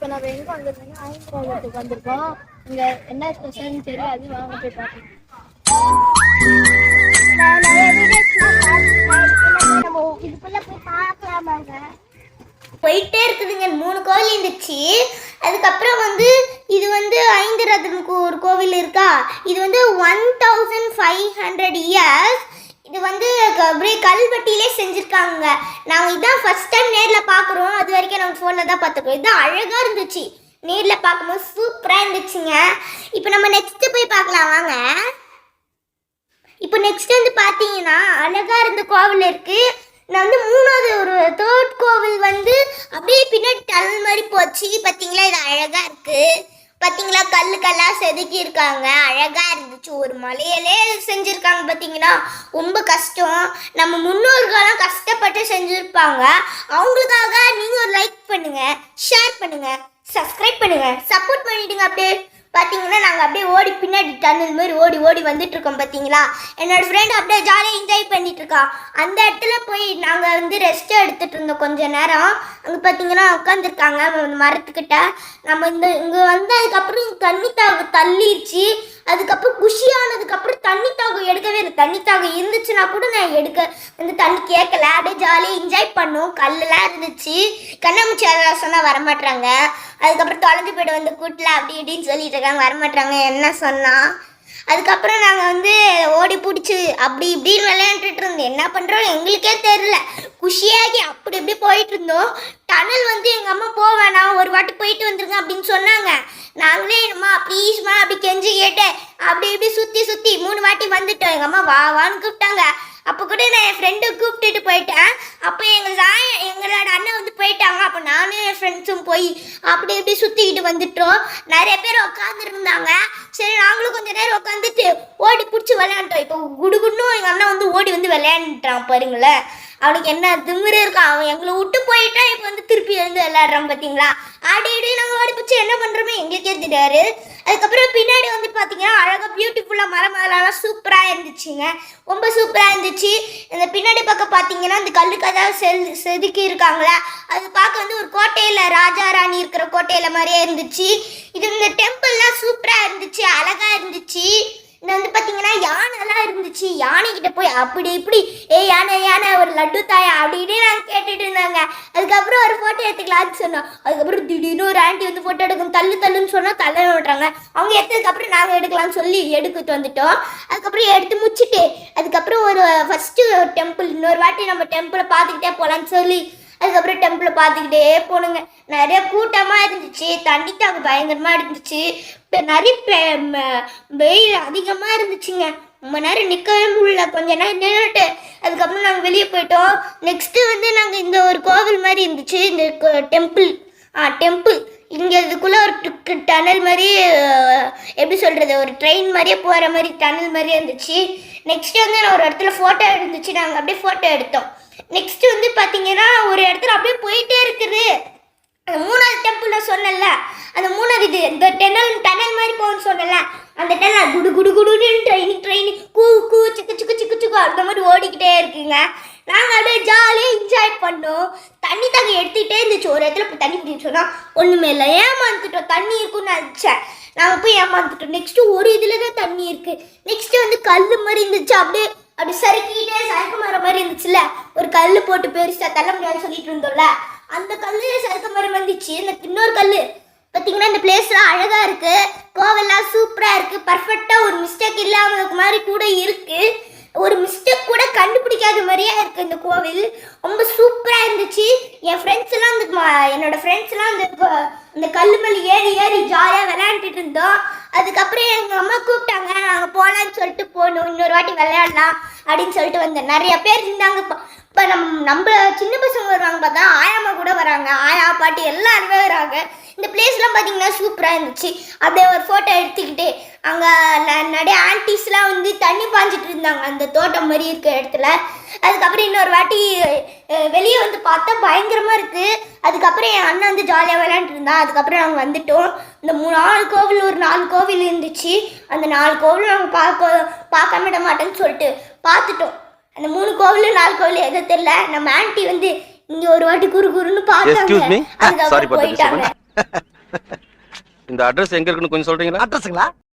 இப்போ நம்ம எங்க வந்திருக்கோம்னா ஐம்பதாயிரத்துக்கு வந்திருக்கோம். இங்க என்ன ஸ்பெஷல்னு தெரியல அது வாங்க போய் பார்க்கலாம் நம்ம இதுக்குள்ள போய் பார்க்கலாமாங்க போயிட்டே இருக்குதுங்க மூணு கோவில் இருந்துச்சு. அதுக்கப்புறம் வந்து இது வந்து ஐந்தரத்னுக்கு ஒரு கோவில் இருக்கா? இது வந்து one thousand five hundred years இது வந்து க- அப்படியே கல்வெட்டிலே செஞ்சுருக்காங்க. நாங்கள் இதான் ஃபர்ஸ்ட் டைம் நேரில் பார்க்குறோம். ஃபோனில் தான் பார்த்துருக்கோம் இது அழகாக இருந்துச்சு. நேரில் பார்க்கும்போது சூப்பராக இருந்துச்சுங்க. இப்போ நம்ம நெக்ஸ்ட்டு போய் பார்க்கலாம் வாங்க. இப்போ நெக்ஸ்ட் வந்து பார்த்தீங்கன்னா அழகாக இருந்த கோவில் இருக்குது நான் வந்து மூணாவது ஒரு தேர்ட் கோவில் வந்து அப்படியே பின்னாடி டல் மாதிரி போச்சு. பார்த்தீங்களா? இது அழகாக இருக்குது பார்த்தீங்களா கல் கல்லாக செதுக்கி இருக்காங்க இருந்துச்சு. ஒரு மலையிலே செஞ்சுருக்காங்க பார்த்தீங்கன்னா ரொம்ப கஷ்டம். நம்ம முன்னோர்களெலாம் கஷ்டப்பட்டு செஞ்சுருப்பாங்க. அவங்களுக்காக நீங்கள் ஒரு லைக் பண்ணுங்கள் ஷேர் பண்ணுங்கள் சப்ஸ்கிரைப் பண்ணுங்கள் சப்போர்ட் பண்ணிவிடுங்க அப்படியே. பார்த்தீங்கன்னா நாங்கள் அப்படியே ஓடி பின்னாடி டன்னல் மாதிரி ஓடி ஓடி வந்துட்டு இருக்கோம் பார்த்தீங்களா என்னோட ஃப்ரெண்ட் அப்படியே ஜாலியாக என்ஜாய் பண்ணிட்டு இருக்கா அந்த இடத்துல போய் நாங்கள் வந்து ரெஸ்ட் எடுத்துட்டு இருந்தோம் கொஞ்ச நேரம். அங்கே பார்த்தீங்கன்னா உட்காந்துருக்காங்க மரத்துக்கிட்ட. நம்ம இந்த இங்கே வந்ததுக்கப்புறம் தண்ணி தாக தள்ளிடுச்சு அதுக்கப்புறம் குஷியானதுக்கப்புறம் தண்ணி தாகம் எடுக்கவே இல்லை. தண்ணி தாகம் இருந்துச்சுன்னா கூட நான் எடுக்க வந்து தண்ணி கேட்கல. அப்படியே ஜாலியாக என்ஜாய் பண்ணோம். கல்லெலாம் இருந்துச்சு. கண்ணாமூச்சி அதெல்லாம் சொன்னால் வரமாட்டாங்க அதுக்கப்புறம் தொலைஞ்சு போய்ட்டு வந்து கூட்டில் அப்படி இப்படின்னு சொல்லிட்டு இருக்காங்க. வரமாட்டாங்க என்ன சொன்னா? அதுக்கப்புறம் நாங்கள் வந்து ஓடி பிடிச்சி அப்படி இப்படின்னு விளையாண்டுட்டு இருந்தோம். என்ன பண்ணுறோம் எங்களுக்கே தெரில குஷியாகி அப்படி இப்படி போயிட்டு இருந்தோம். டனல் வந்து எங்கள் அம்மா போக வேணாம். ஒரு வாட்டி போயிட்டு வந்துருங்க அப்படின்னு சொன்னாங்க. நாங்களே என்னம்மா ப்ளீஸ்மா அப்படி கெஞ்சி கேட்டேன். அப்படி இப்படி சுற்றி சுற்றி மூணு வாட்டி வந்துட்டோம். எங்கள் அம்மா வா வான்னு கூப்பிட்டாங்க. அப்போ கூட நான் என் ஃப்ரெண்டை கூப்பிட்டுட்டு போயிட்டேன் அப்போ எங்கள் சாய எங்களோட அண்ணன் வந்து போயிட்டாங்க அப்போ நானும் என் ஃப்ரெண்ட்ஸும் போய் அப்படி இப்படி சுற்றிக்கிட்டு வந்துட்டோம். நிறைய பேர் உட்காந்துருந்தாங்க சரி நாங்களும் கொஞ்சம் நேரம் உட்காந்துட்டு ஓடி பிடிச்சி விளையாண்டோம். இப்போ குடுகுடுன்னு எங்கள் அண்ணன் வந்து ஓடி வந்து விளையாண்டுட்டான் பாருங்களேன். அவனுக்கு என்ன திமிரு இருக்கான் அவன் எங்களை விட்டு போயிட்டான் இப்போ வந்து திருப்பி வந்து விளையாடுறான் பார்த்தீங்களா ஆடி ஆடி நாங்கள் ஓடி பிடிச்சி என்ன பண்ணுறோமே எங்களுக்கே தெரியாது அதுக்கப்புறம் பின்னாடி வந்து பார்த்தீங்கன்னா அழகாக பியூட்டிஃபுல்லாக மரம் அதெல்லாம் சூப்பராக இருந்துச்சுங்க. ரொம்ப சூப்பராக இருந்துச்சு. இந்த பின்னாடி பக்கம் பார்த்தீங்கன்னா இந்த கல்லுக்கதாக செல் செதுக்கி இருக்காங்களே? அது பார்க்க வந்து ஒரு கோட்டையில் ராஜா ராணி இருக்கிற கோட்டையில் மாதிரியே இருந்துச்சு. இது இந்த டெம்பிள்லாம் சூப்பராக இருந்துச்சு அழகாக இருந்துச்சு. இந்த வந்து பார்த்தீங்கன்னா யானைலாம் இருந்துச்சு. யானை போய் அப்படி இப்படி ஏ யானை யானை ஒரு லட்டு தாயா? அப்படின்னு நான் அதுக்கப்புறம் ஒரு ஃபோட்டோ எடுத்துக்கலாம்னு சொன்னோம் அதுக்கப்புறம் திடீர்னு ஒரு ஆண்டி வந்து ஃபோட்டோ எடுக்கணும் தள்ளு தள்ளுன்னு சொன்னால் தள்ள விட்றாங்க அவங்க எடுத்ததுக்கப்புறம் நாங்கள் எடுக்கலாம்னு சொல்லி எடுத்துட்டு வந்துட்டோம். அதுக்கப்புறம் எடுத்து முடிச்சுட்டு அதுக்கப்புறம் ஒரு ஃபஸ்ட்டு டெம்பிள் இன்னொரு வாட்டி நம்ம டெம்பிளை பார்த்துக்கிட்டே போகலான்னு சொல்லி அதுக்கப்புறம் டெம்பிளை பார்த்துக்கிட்டே போனுங்க. நிறைய கூட்டமாக இருந்துச்சு தண்ணி தாங்க பயங்கரமாக இருந்துச்சு. இப்போ நிறைய பெ- ம- வெயில் அதிகமாக இருந்துச்சுங்க. ரொம்ப நேரம் நிற்கவே முடியல. கொஞ்ச நேரம் நின்றுட்டு அதுக்கப்புறம் நாங்கள் வெளியே போயிட்டோம். நெக்ஸ்ட்டு வந்து நாங்கள் இந்த ஒரு கோவில் மாதிரி இருந்துச்சு. இந்த டெம்பிள் ஆ டெம்பிள் இங்கே இதுக்குள்ளே ஒரு டனல் மாதிரி எப்படி சொல்கிறது ஒரு ட்ரெயின் மாதிரியே போகிற மாதிரி டனல் மாதிரியே இருந்துச்சு. நெக்ஸ்ட்டு வந்து நான் ஒரு இடத்துல ஃபோட்டோ இருந்துச்சு நாங்கள் அப்படியே ஃபோட்டோ எடுத்தோம். நெக்ஸ்ட்டு வந்து பார்த்தீங்கன்னா ஒரு இடத்துல அப்படியே போயிட்டே இருக்குது. அந்த மூணாவது டெம்பிள் நான் சொன்னல அந்த மூணாவது இது இந்த டெனல் டனல் மாதிரி போகணும்னு சொன்னல அந்த டனல் குடு குடு குடுன்னு ட்ரெயினிங் ட்ரெயின் கூ கூ சிக்கு சிக்கு சிக்கு சிக்கு அந்த மாதிரி ஓடிக்கிட்டே இருக்குங்க. நாங்கள் அப்படியே ஜாலியாக என்ஜாய் பண்ணோம். தண்ணி தாங்க எடுத்துகிட்டே இருந்துச்சு ஒரு இடத்துல இப்போ தண்ணி பிடிச்சி சொன்னால் ஒன்றுமே இல்லை ஏமாந்துட்டோம் தண்ணி இருக்குன்னு நினச்சேன். நாங்கள் போய் ஏமாந்துட்டோம். நெக்ஸ்ட்டு ஒரு இதில் தான் தண்ணி இருக்குது நெக்ஸ்ட்டு வந்து கல் மாதிரி இருந்துச்சு. அப்படியே அப்படி சறுக்கிட்டே சறுக்கு மரம் மாதிரி இருந்துச்சுல்ல? ஒரு கல் போட்டு பெருசாக தள்ள முடியாதுன்னு சொல்லிட்டு இருந்தோம்ல? அந்த கல் சறுக்கு மரம் வந்துச்சு இந்த இன்னொரு கல் பார்த்தீங்கன்னா இந்த பிளேஸ்லாம் அழகாக இருக்குது கோவெல்லாம் சூப்பராக இருக்குது பர்ஃபெக்டாக ஒரு மிஸ்டேக் இல்லாமல் மாதிரி கூட இருக்குது ஒரு மிஸ்டேக் கூட கண்டுபிடிக்காத மாதிரியே இருக்குது இந்த கோவில். ரொம்ப சூப்பராக இருந்துச்சு. என் ஃப்ரெண்ட்ஸ்லாம் அந்த என்னோட ஃப்ரெண்ட்ஸ்லாம் அந்த இந்த அந்த கல் ஏறி ஏறி ஜாலியாக விளையாண்டுட்டு இருந்தோம். அதுக்கப்புறம் எங்கள் அம்மா கூப்பிட்டாங்க நாங்கள் போகலான்னு சொல்லிட்டு போகணும். இன்னொரு வாட்டி விளையாடலாம். அப்படின்னு சொல்லிட்டு வந்தேன். நிறைய பேர் இருந்தாங்க. இப்போ இப்போ நம்ம சின்ன பசங்க வருவாங்க பார்த்தா ஆயாம்மா கூட வராங்க. ஆயா பாட்டி எல்லாருமே வராங்க. இந்த பிளேஸ்லாம் பார்த்தீங்கன்னா சூப்பராக இருந்துச்சு. அப்படியே ஒரு ஃபோட்டோ எடுத்துக்கிட்டு அங்கே நிறைய ஆன்டிஸ்லாம் வந்து தண்ணி பாஞ்சிட்டு இருந்தாங்க. அந்த தோட்டம் மாதிரி இருக்க இடத்துல. அதுக்கப்புறம் இன்னொரு வாட்டி வெளியே வந்து பார்த்தா பயங்கரமாக இருக்குது அதுக்கப்புறம் என் அண்ணன் வந்து ஜாலியாக விளையாண்டுட்டு இருந்தான். அதுக்கப்புறம் நாங்கள் வந்துட்டோம். இந்த மூணு நாலு கோவில் ஒரு நாலு கோவில் இருந்துச்சு. அந்த நாலு கோவில் நாங்கள் பார்க்க பார்க்காம விட மாட்டேன்னு சொல்லிட்டு பார்த்துட்டோம். அந்த மூணு கோவில் நாலு கோவில் எதுவும் தெரியல. நம்ம ஆன்ட்டி வந்து இங்கே ஒரு வாட்டி குறு குறுன்னு me? பார்த்தாங்க. Ah, அதுக்கப்புறம் போயிட்டாங்க. இந்த அட்ரஸ் எங்க இருக்குன்னு கொஞ்சம் சொல்றீங்களா? அட்ரஸுங்களா?